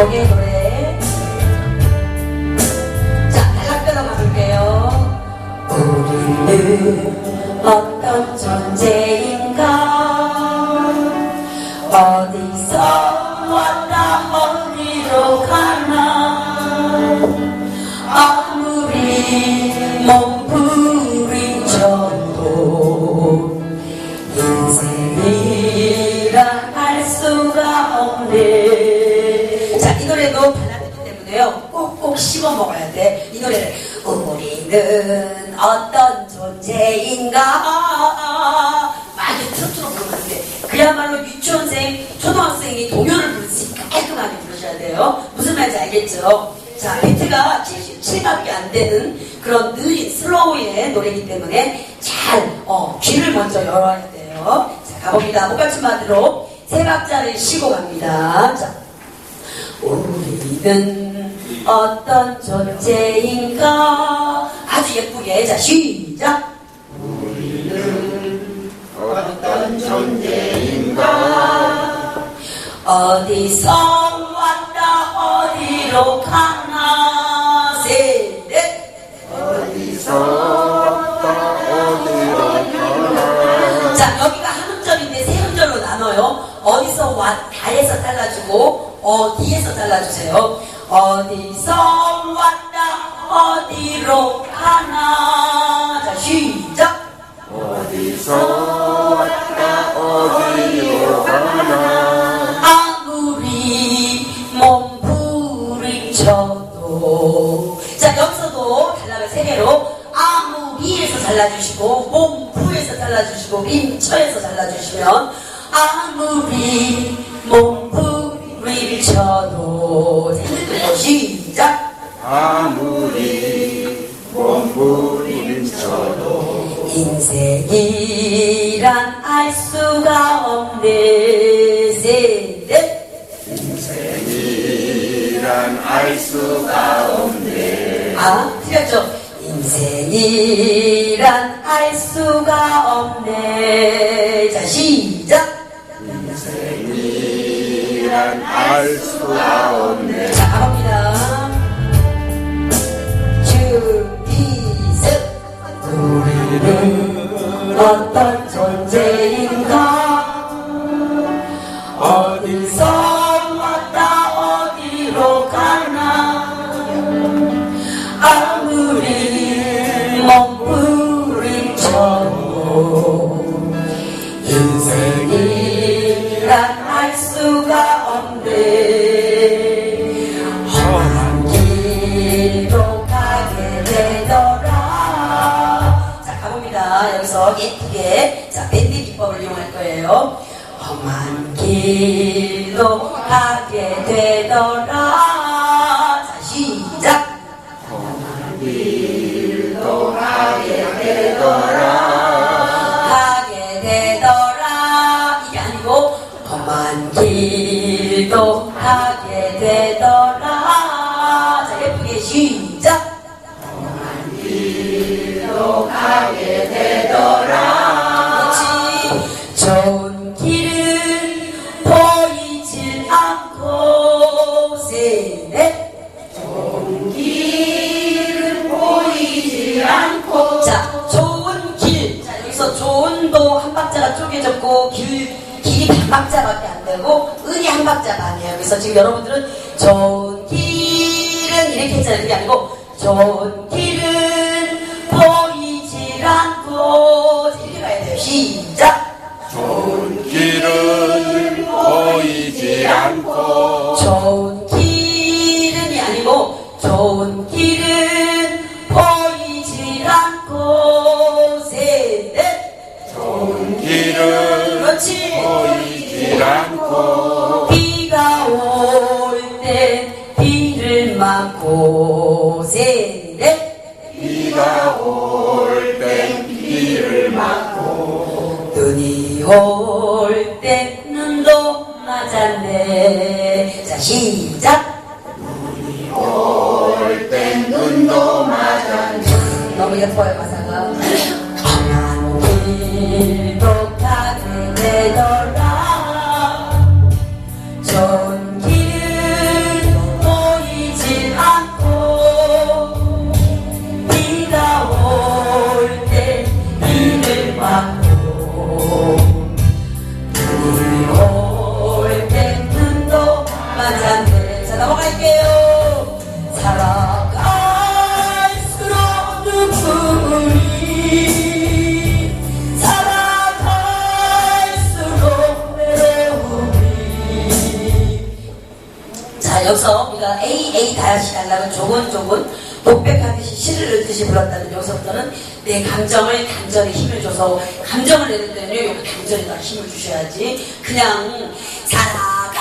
거기에 노래. 자, 탈락뼈로 가볼게요. 우리는 때문에요. 꼭꼭 씹어 먹어야 돼. 이 노래를 우리는 어떤 존재인가 많이 트로트로 부르면 돼. 그야말로 유치원생, 초등학생이 동요를 부르듯이 깔끔하게 부르셔야 돼요. 무슨 말인지 알겠죠? 자, 비트가 77밖에 안 되는 그런 느린 슬로우의 노래이기 때문에 잘 어, 귀를 먼저 열어야 돼요. 자, 가봅니다. 목받침만으로 세 박자를 쉬고 갑니다. 자, 우리는 어떤 존재인가? 아주 예쁘게. 자, 시작. 어떤 존재인가 어디서 왔다 어디로 가나 셋넷 어디서 왔다 어디로 가나 자 여기가 한 음절인데 세 음절로 나눠요 어디서 왔다에서 잘라주고 어디에서 잘라주세요. 어디서 왔다 어디로 가나. 자 시작. 어디서 왔다 어디로 가나. 아무리 몸부림쳐도. 자 여기서도 단락을 세 개로 아무리에서 잘라주시고 몸부에서 잘라주시고 림쳐에서 잘라주시면 아무리 인생이란 알 수가 없네 인생이란 알 수가 없네 아, 틀렸죠? 인생이란 알 수가 없네. 자, 시작. 인생이란 알 수가 없네 자, 가봅니다. 주 기 여기서 예쁘게 자 밴드 기법을 이용할 거예요. 험한 길도 가게 되더라. 자 시작. 길도 가게 되더라. 가게 되더라. 이게 아니고 험한 길도 가게 되더라. 자 예쁘게 시작. 길도 가게 지금 여러분들은 맞고 눈이 올땐 눈도 맞았네. 자 시작. 올땐 눈도 맞았네. 너무 예뻐요 가사 내 감정을 간절히 힘을 줘서 감정을 내는 때는 여기 간절히 더 힘을 주셔야지. 그냥 살아갈수록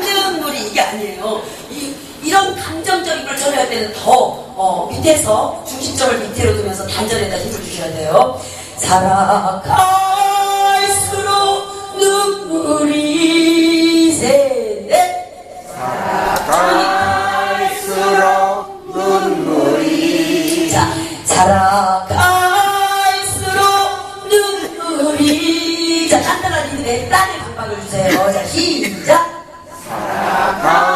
눈물이 이게 아니에요. 이, 이런 감정적인 걸 전해야 때는 더 어, 밑에서 중심점을 밑으로 두면서 단전에다 힘을 주셔야 돼요. 살아갈수록 눈물이 셋넷. 갈수록 살아갈수록 눈물이 자, 간단한 리듬에 딴의 강박을 주세요. 자, 시작. 갈수록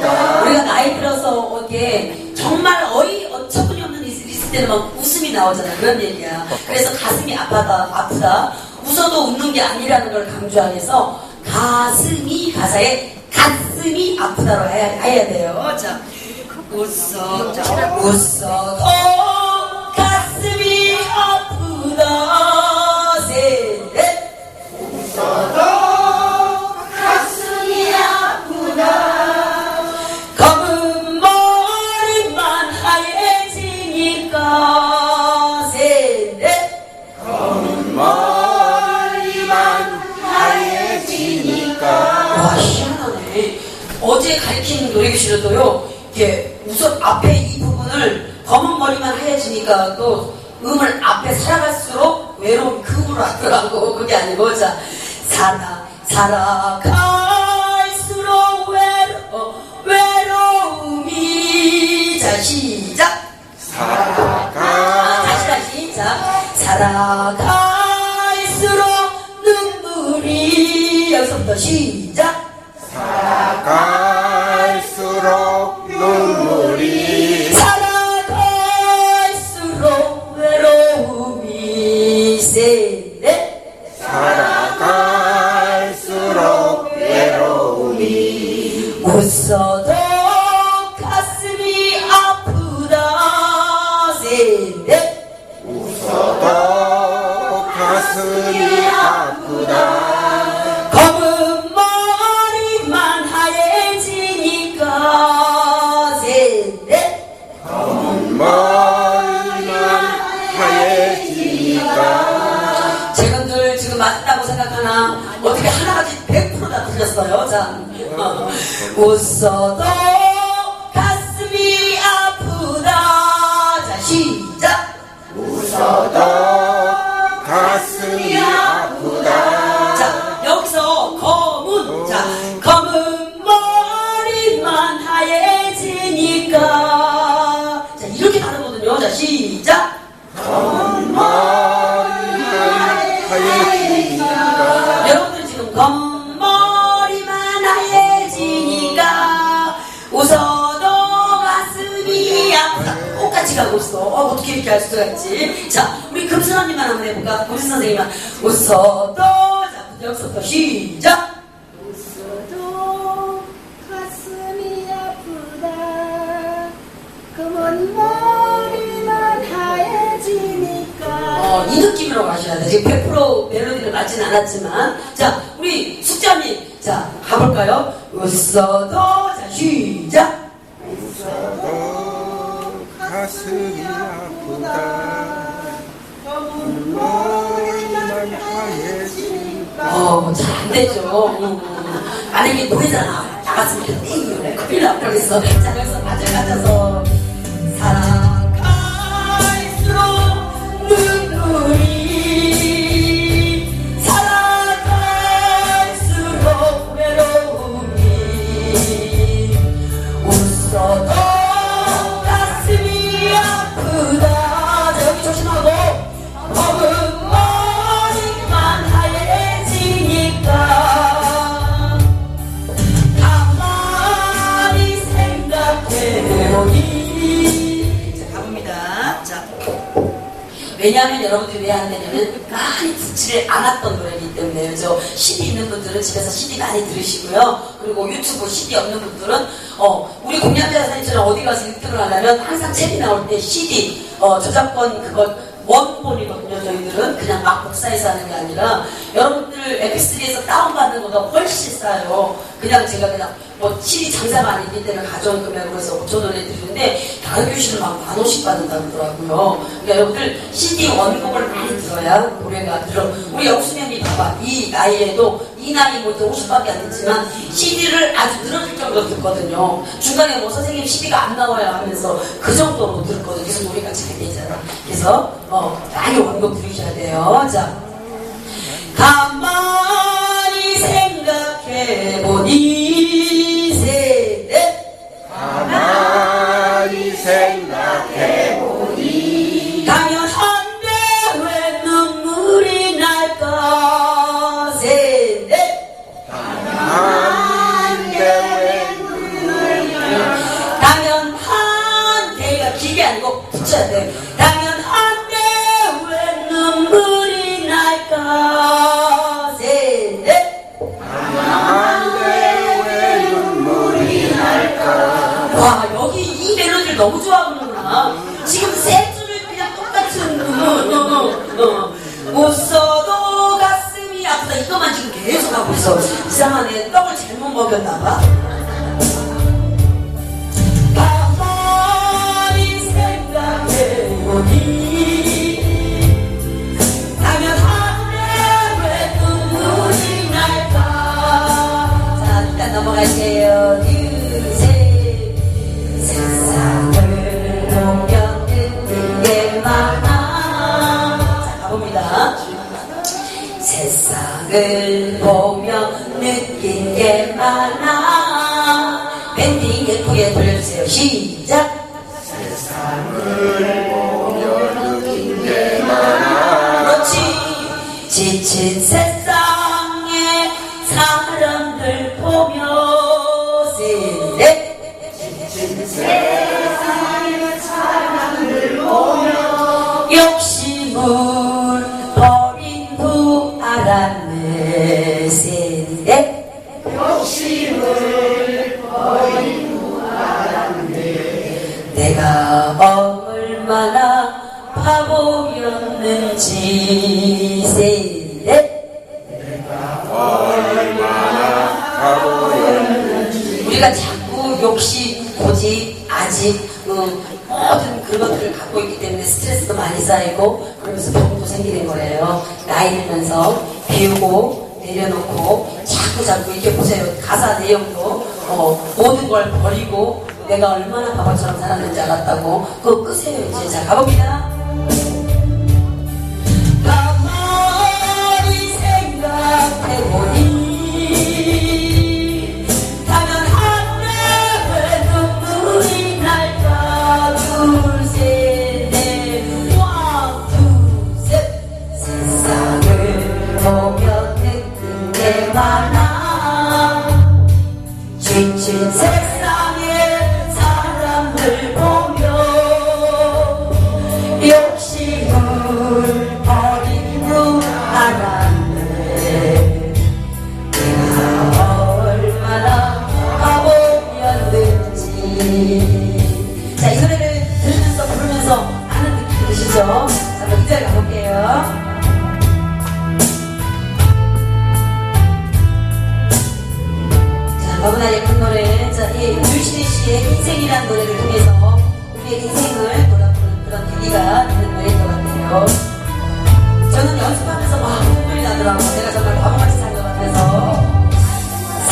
우리가 나이 들어서 이렇게 정말 어이 어처구니 없는 일 있을 때는 막 웃음이 나오잖아 그런 얘기야. 그래서 가슴이 아파다 아프다. 웃어도 웃는 게 아니라는 걸 강조하기 위해서 가슴이 가사에 가슴이 아프다로 해야, 해야 돼요. 자 웃어 자 웃어도 가슴이 아프다 하얘지니까 또 음을 앞에 살아갈수록 외로움 그 음으로 하더라고. 그게 아니고. 자 살아 살아갈 가슴이 아프다. 검은 머리만 하얘지니까. 세네 머리만 하얘지니까. 지금들 지금 맞다고 생각하나? 어떻게 하나같이 100%다 틀렸어요? 자 어. 웃어도 있어 어, 어떻게 이렇게 할 수가 있지 자 우리 금순언니만 한번 해볼까 금순 선생님만 웃어도 자 여기서부터 시작 웃어도 가슴이 아프다 검은 머리만 하얘지니까 어, 이 느낌으로 가셔야 돼. 지금 100% 멜로디를 맞진 않았지만. 자, 우리 숙자님. 자, 가볼까요? 웃어도. 자, 시작. 웃어도 가슴이 아프다 머리만 하얘지니까 어, 잘안 됐죠. 음, 만약에 노래잖아. 나갔으면 좋겠네. 큰일 날 뻔했어. 자, 여기서 맞을 맞아서. 살아 왜냐하면 여러분들이 왜 안 되냐면 많이 듣지를 않았던 노래이기 때문에 그죠? CD 있는 분들은 집에서 CD 많이 들으시고요. 그리고 유튜브 CD 없는 분들은 어 우리 공양대사님처럼 어디 가서 1등을 하려면 항상 책이 나올 때 CD 어 저작권 그걸 원본이거든요. 저희들은 그냥 막 복사해서 하는 게 아니라 여러분들 MP3에서 다운받는 거가 훨씬 싸요. 그냥 제가 그냥 뭐 CD 장사가 아니기 때문에 가져온 금액으로 해서 5천 원에 드리는데 다른 교실은 막만 원씩 받는다고 그러더라고요. 그러니까 여러분들 CD 원곡을 많이 들어야 노래가 들어. 우리 영수님이 봐봐. 이 나이에도 이 나이 뭐도 50밖에 안 됐지만 CD를 아주 늘어질 정도로 듣거든요. 중간에 뭐 선생님 CD가 안 나와요 하면서 그 정도로 듣거든요. 그래서 노래가 잘 되잖아. 그래서 어, 많이 원곡 들으셔야 돼요. 자, 가만히 생각해보니 너무 좋아하는구나. 지금 세 줄을 그냥 똑같은 어. 웃어도 가슴이 아프다. 이것만 지금 계속 하고 있어. 이상하네. 떡을 잘못 먹였나 봐 시작. 그렇지. 지친 세상 우리가 자꾸 욕심, 고집, 아직 음, 모든 그런 것들을 갖고 있기 때문에 스트레스도 많이 쌓이고 그러면서 병도 생기는 거예요. 나이 들면서 배우고 내려놓고 자꾸 자꾸 이렇게 보세요. 가사 내용도 어, 모든 걸 버리고 내가 얼마나 바보처럼 살았는지 알았다고 그거 끄세요 이제 자 가봅니다.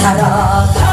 연습